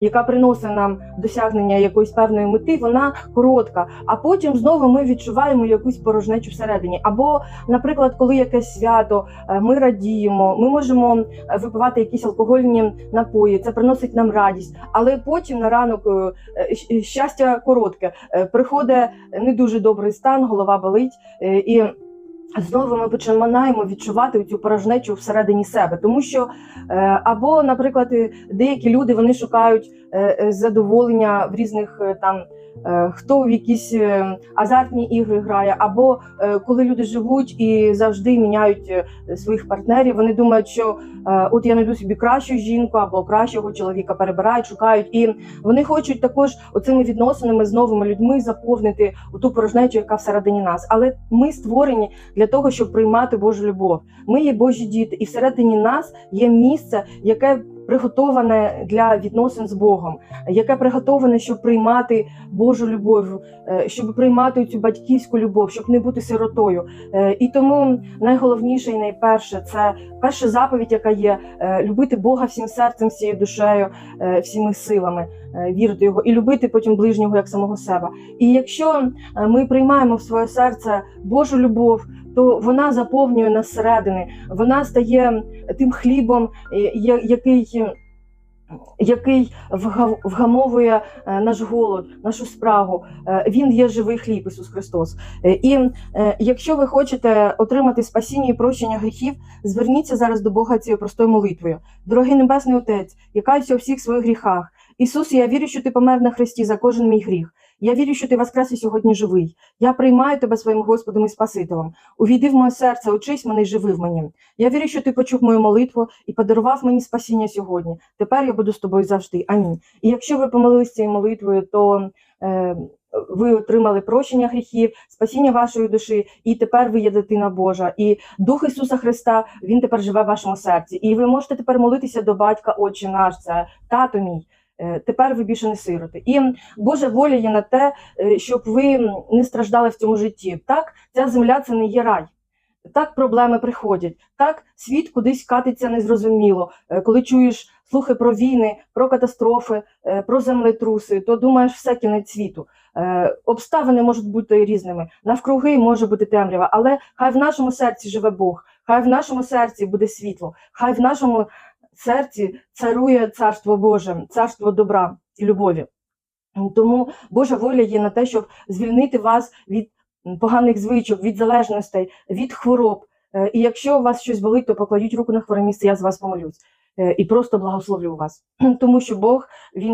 яка приносить нам досягнення якоїсь певної мети, вона коротка. А потім знову ми відчуваємо якусь порожнечу всередині. Або, наприклад, коли якесь свято, е, ми радіємо, ми можемо е, випивати якісь алкогольні напої, це приносить нам радість. Але потім на ранок е, щастя коротке, приходить не дуже добрий стан, голова болить і. Знову ми починаємо відчувати цю порожнечу всередині себе, тому що е, або, наприклад, деякі люди вони шукають е, е, задоволення в різних там. Е, Хто в якісь е, азартні ігри грає, або е, коли люди живуть і завжди міняють своїх партнерів, вони думають, що от я знайду собі кращу жінку або кращого чоловіка перебирають, шукають, і вони хочуть також оцими відносинами з новими людьми заповнити ту порожнечу, яка всередині нас. Але ми створені для того, щоб приймати Божу любов. Ми є Божі діти, і всередині нас є місце, яке приготоване для відносин з Богом, яке приготоване, щоб приймати Божу любов, е, щоб приймати цю батьківську любов, щоб не бути сиротою. Е, І тому найголовніше і найперше це перша заповідь, яка є е, любити Бога всім серцем, всією душею, всіми силами, вірити його і любити потім ближнього як самого себе. І якщо ми приймаємо в своє серце Божу любов, то вона заповнює нас зсередини, вона стає тим хлібом, е, який. Який вгамовує е, наш голод, нашу спрагу, Е, він є живий хліб, Ісус Христос. І якщо ви хочете отримати спасіння і прощення гріхів, зверніться зараз до Бога цією простою молитвою. Дорогий Небесний Отець, я каюся у всіх своїх гріхах. Ісус, я вірю, що ти помер на хресті за кожен мій гріх. Я вірю, що ти воскрес і сьогодні живий. Я приймаю тебе своїм Господом і Спасителем. Увійди в моє серце, очись мене і живи в мені. Я вірю, що ти почув мою молитву і подарував мені спасіння сьогодні. Тепер я буду з тобою завжди. Амінь. І якщо ви помолилися цією молитвою, то е, ви отримали прощення гріхів, спасіння вашої душі, і тепер ви є дитина Божа. І Дух Ісуса Христа Він тепер живе в вашому серці. І ви можете тепер молитися до батька, Отче наш, це тато мій. Е, Тепер ви більше не сироти. І Божа воля є на те, е, щоб ви не страждали в цьому житті. Так, ця земля це не є рай. Так проблеми приходять. Так світ кудись катиться незрозуміло. Е, Коли чуєш слухи про війни, про катастрофи, про землетруси, то думаєш, все кінець світу. Обставини можуть бути різними. Навкруги може бути темрява, але хай в нашому серці живе Бог, хай в нашому серці буде світло, хай в нашому серці царує царство Боже, царство добра і любові. Тому Божа воля є на те, щоб звільнити вас від поганих звичок, від залежностей, від хвороб. Е, І якщо у вас щось болить, то покладіть руку на хворе місце, я з вас помолюсь. Е, І просто благословлю вас. Тому що Бог він